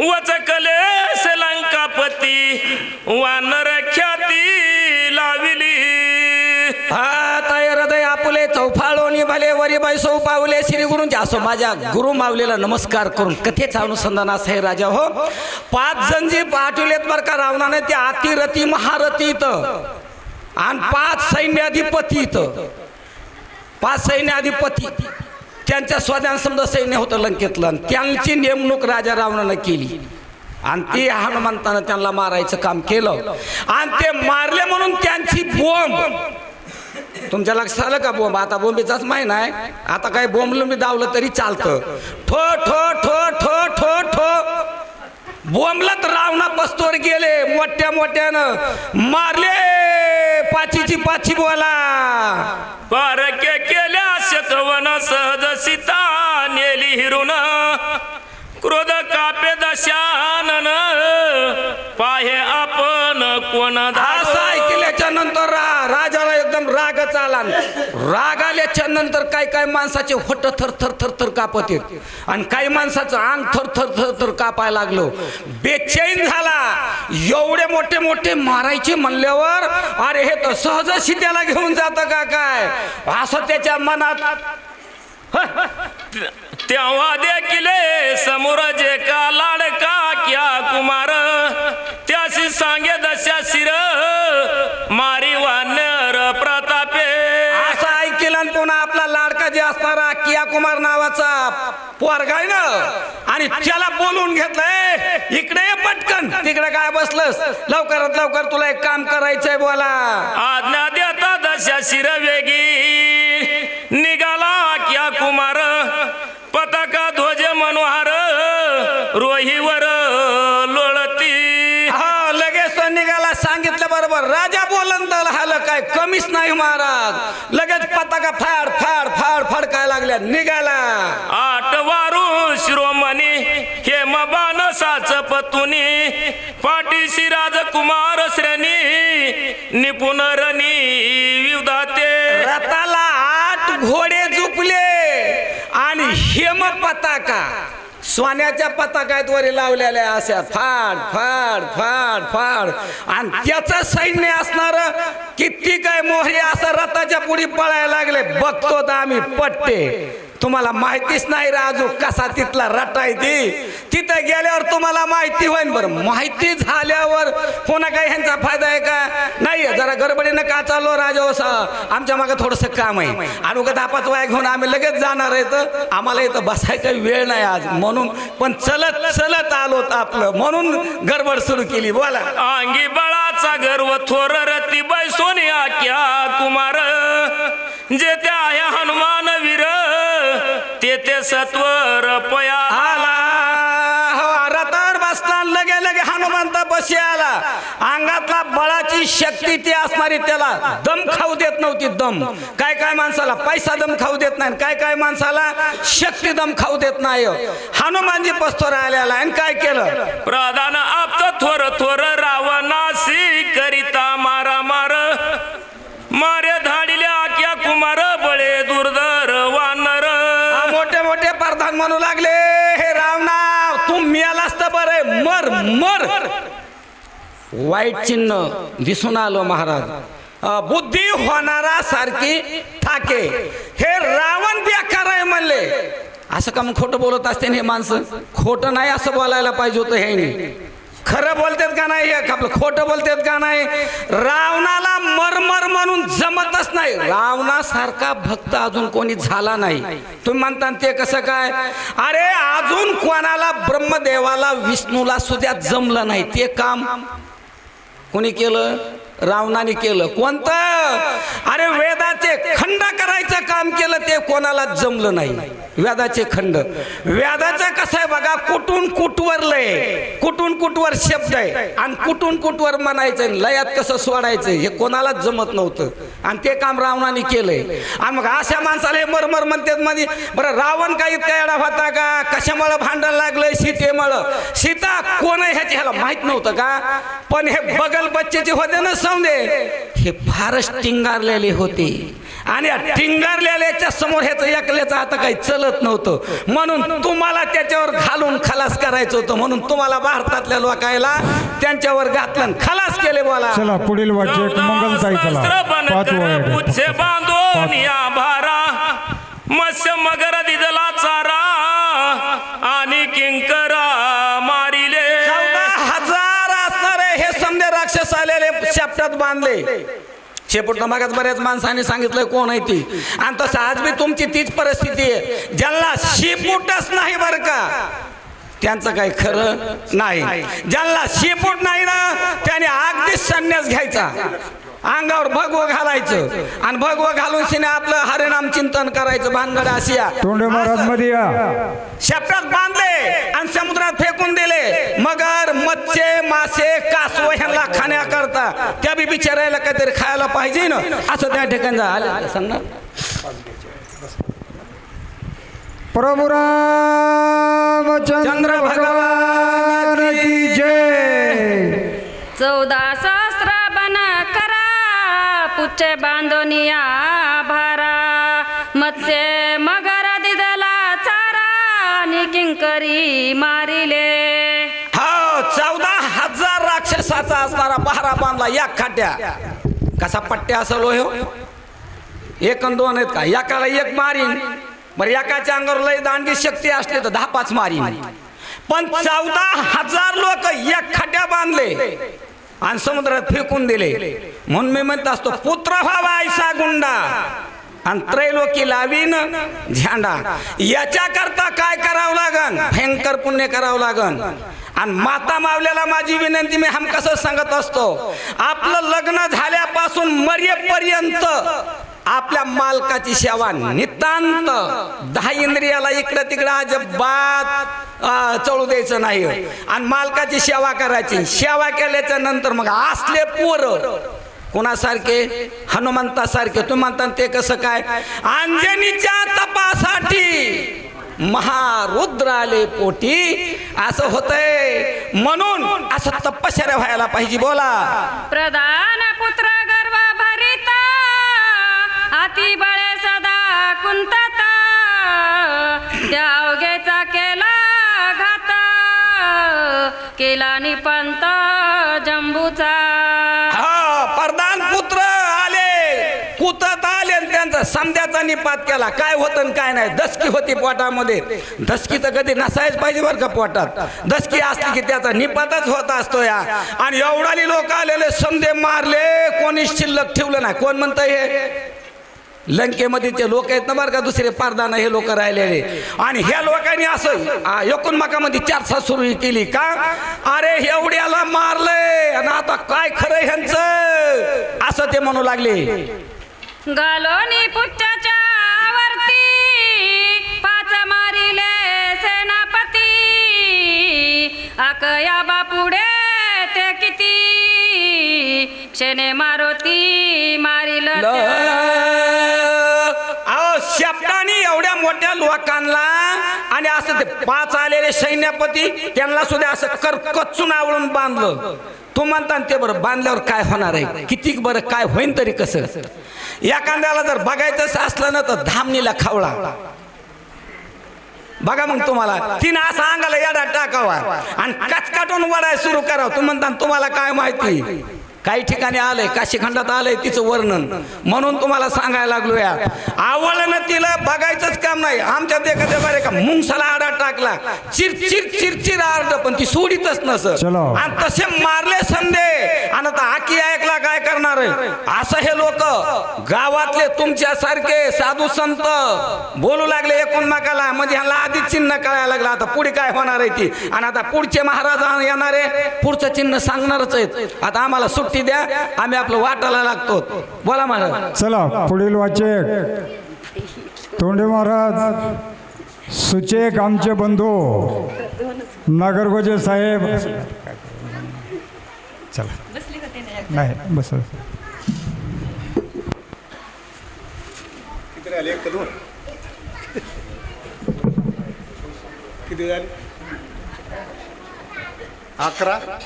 वचकले लंकापती वानर ख्याती लाविली. हाताय हृदय आपुले चौफाळोनी भले वरी बाई सौ पावले. श्री गुरुंचे असो माझ्या गुरु मावलेला नमस्कार करून कथेचा अनुसंधान असं आहे राजा हो. पाच जण जे पाठवलेत बरं का रावणाने ते अतिरथी महारथी इथं. आणि पाच सैन्याधिपती इथं. पाच सैन्याधिपती. त्यांच्या स्वध्यान समजा सैन्य होतं लंकेतलं त्यांची नेमणूक राजा रावणानं केली. आणि ते हनुमंतानं त्यांना मारायचं काम केलं. आणि ते मारले म्हणून त्यांची बोंब. तुमच्या लक्षात आलं का बोंब? आता बोंबीचाच माहीत आहे. आता काय बोंबलं मी दावलं तरी चालतं. ठो ठो ठो ठो ठो ठो. बोंबलत रावणा बस्तोर गेले मोठ्या मोठ्यानं. मारले पाचीची पाची बोला. पारके केल्या सहज सीता नेली हिरून. क्रोध कापे दशानन. पाहे आपण कोण धा रागच आला राग आल्याच्यानंतर काय काय माणसाचे होट थर थर थर थर कापत येत. आणि काही माणसाचं अंग थर थर थर थर कापायला लागलो. बेचैन झाला. एवढे मोठे मोठे मारायचे म्हणल्यावर अरे हे तर सहज त्याला घेऊन जातं का काय? असं त्याच्या मनात तेव्हा देखील समोर जे काला पोरगाय ना आणि त्याला बोलून घेतलंय इकडे पटकन. तिकडे काय बसलस? लवकरात लवकर तुला एक काम करायचंय बोला. आज्ञा देता दशा शिर कमीच नाही महाराज. लगेच पताका फाड फाड फाड फडकाय लागल्या. निघाला. आठ वारू शिरोमणी हेमबान साच पतुनी पाठीशी राजकुमार श्रेणी निपुण रणी विधाते रथाला आठ घोडे झुपले आणि हेम पताका. सोन्याच्या पताकात वरी लावलेल्या अशा फाड फाड फाड फाड. आणि त्याचं सैन्य असणार किती काय मोहरी असं रथाच्या पुढे पळायला लागले बघतो तर आम्ही पट्टे. तुम्हाला माहितीच नाही राजू कसा तिथला रटाय आहे ती. तिथं गेल्यावर तुम्हाला माहिती होईल बरं. माहिती झाल्यावर कोणा काही ह्यांचा फायदा आहे का? नाही जरा गडबडीनं का चाललो राजा आमच्या मागे थोडंसं काम आहे. आणि उगा दापाच वाया घेऊन आम्ही लगेच जाणार आहे तर आम्हाला इथं बसायचा वेळ नाही आज. म्हणून पण चलत चलत आलो आपलं. म्हणून गडबड सुरू केली. बोला. अंगी बळाचा गर्व थोर रती बैसोनिया क्या कुमार? जे त्या ते सत्वर पया. आला. हो रथावर बसला लगे लगे हनुमंत बशी आला. अंगातला बळाची शक्ती ती असणारी त्याला दम खाऊ देत नव्हती दम. काय काय माणसाला पैसा दम खाऊ देत नाही काय काय माणसाला शक्ती दम खाऊ देत नाही. हनुमानजी पस्तोर आलेला आणि काय केलं? प्रधान आप्त थोर थोर रावणासी करिता मारा मार मारे धाडिले आक्या कुमार म्हणू लागले हे रावणा तू मिळालास असता बरे मर मर. वाईट चिन्ह दिसून आलो महाराज. बुद्धी होणारा सारखी ठाके हे रावण बेकार आहे म्हणले. असं का मग खोटं बोलत असते ना हे माणसं? खोटं नाही असं बोलायला पाहिजे होतं हे खरं बोलतात का नाही? आपलं खोटं बोलतात का नाही? रावणाला मरमर म्हणून जमतच नाही. रावणासारखा भक्त अजून कोणी झाला नाही. तुम्ही म्हणता ते कसं काय? अरे अजून कोणाला ब्रह्मदेवाला विष्णूला सुद्धा जमलं नाही. ते काम कोणी केलं? रावणाने केलं. कोणतं? अरे वेदाचे खंड करायचं काम केलं ते कोणाला जमलं नाही. वेदाचे खंड. वेदाचं कसं आहे बघा कुठून कुठवर लय कुठून कुठवर शब्द आहे? आणि कुठून कुठवर म्हणायचं लयात कसं सोडायचं हे कोणालाच जमत नव्हतं. आणि ते काम रावणाने केलंय. आणि मग अशा माणसाला हे मरमर म्हणतात मध्ये बरं रावण काय इतका येडा होता का? कशामुळं भांडण लागलंय सीतेमुळं? सीता कोण आहे ह्याची ह्याला माहीत नव्हतं का? पण हे बगल बच्चेचे होते ना समजे हे फारच टिंगारलेले होते. आणि टिंगरलेल्याच्या समोर ह्याचं एकल्याचं आता काही चलत नव्हतं. म्हणून तुम्हाला त्याच्यावर घालून खलास करायचं होतं. म्हणून तुम्हाला भारतातल्या लोकायला त्यांच्यावर घातलं खलास केले बोला. चला पुढील मंगलताई चला. पुच्छे बांधून या भारा. मत्स्य मगर दिदला चारा. शेपटात बांधले. शेपूट मागात बऱ्याच माणसांनी सांगितलंय कोण आहे ती? आणि तसं आज बी तुमची तीच परिस्थिती आहे. ज्यांना शिपूटच नाही बरं का त्यांचं काही खरं नाही. ज्यांना शिपूट नाही ना त्याने अगदीच संन्यास घ्यायचा. अंगावर भगवं घालायचं. आणि भगवं घालून शिने आपलं हरिनाम चिंतन करायचं भानगड आशिया. तोंडे महाराजमध्ये या शेपटात बांधले आणि समुद्रात फेकून दिले. मगर मच्छे मासे खाण्याकरता त्या बी बिचारायला काहीतरी खायला पाहिजे ना. असं त्या ठिकाणी झालं. सांगणार प्रभू रामचंद्र चंद्र भगवान की जय. चौदा सहस्र बन करा. पुच्चे बांधोनिया भारा. मत्स्य मगर दिदला चारा. आणि किंकरी मारिले. हजार असणारा पहारा बांधला या खाट्या. कसा पट्ट्या असेल हो एक आणि दोन आहेत का? एकाला एक मारीन. बरं एकाच्या अंगावर लय दांडगी शक्ती असली तर दहा पाच मारीन. पण चौदा हजार लोक एक खाट्या बांधले आणि समुद्रात फेकून दिले. म्हणून मी म्हणत असतो पुत्र व्हावा ऐसा गुंडा. आणि त्रैलोकी लावीन झेंडा याच्याकरता काय करावं लागन? भयंकर पुण्य करावं लागन. आणि माता मावल्याला माझी विनंती मी हम कसं सांगत असतो आपलं लग्न झाल्यापासून मर्येपर्यंत आपल्या मालकाची सेवा नितांत दहा इंद्रियाला इकडं तिकडं अजिबात चळू द्यायचं नाही. आणि मालकाची सेवा करायची. सेवा केल्याच्यानंतर मग असले पोरं कुणासारखे? हनुमंतासारखे. तुम्ही म्हणता ते कसं काय? अंजनीच्या तपासाठी महारुद्र आले पोटी. असं होतय. म्हणून असं तपश्चर्या व्हायला पाहिजे बोला. प्रधान पुत्र गर्व भरिता अति बळे सदा कुंतता. त्या केला घात. केला निपंत समद्याचा निपात केला. काय होतं काय नाही. दसकी होती पोटामध्ये. दसकी तर कधी नसायच पाहिजे बरं का पोटात. दसकी असली की त्याचा निपातच होत असतो या. आणि एवढाली लोक आलेले समदे मारले कोणी शिल्लक ठेवलं नाही. कोण म्हणतं हे? लंकेमध्ये ते लोक आहेत ना बरं का दुसरे पारदाना हे लोक राहिलेले. आणि ह्या लोकांनी असं एकूण मकामध्ये चर्चा सुरू केली का? अरे एवढ्याला मारलंय. आणि आता काय खरं ह्यांचं? असं ते म्हणू लागले. गालोनी पुच्छाच्या वरती पाच मारिले सेनापती. आकया बापुडे ते किती? क्षणे मारुती मारिल अहो एवढ्या मोठ्या लोकांना आणि असं ते पाच आलेले सैन्यापती त्यांना सुद्धा असं करकचून आवळून बांधलं. तू म्हणता ते बरं बांधल्यावर काय होणार आहे? किती बरं काय होईन तरी कसं? एखाद्याला जर बघायचं असलं ना तर धामणीला खावळा. बघा मग तुम्हाला तिनं असं अंगाला येडा टाकावा आणि कचकाटून वडाय सुरू करावं. तू म्हणता तुम्हाला काय माहिती? काही ठिकाणी आलंय काशीखंडात आलंय तिचं वर्णन. म्हणून तुम्हाला सांगायला लागलो या. आवडलं तिला बघायचंच काम नाही. आमच्या एखाद्या बरे का मुंगसाला आडा टाकला. चिर चिर चिर चिर आरड पण ती सोडीतच नस. आणि तसे मारले संदे. आणि आता आकी ऐकला काय करणार आहे? असं हे लोक गावातले तुमच्या सारखे साधू संत बोलू लागले एकूण नकाला म्हणजे ह्याला आधीच चिन्ह कळायला लागलं. आता पुढे काय होणार आहे ती? आणि आता पुढचे महाराज येणार आहे पुढचं चिन्ह सांगणारच आहेत. आता आम्हाला सुट्टी द्या आम्ही आपलं वाटायला लागतो. बोला महाराज. चला पुढील वाचक. तोंडे महाराज सुचेक आमचे बंधू नागरगोजे साहेब. चला. नाही बस. किती झाले? अकरा.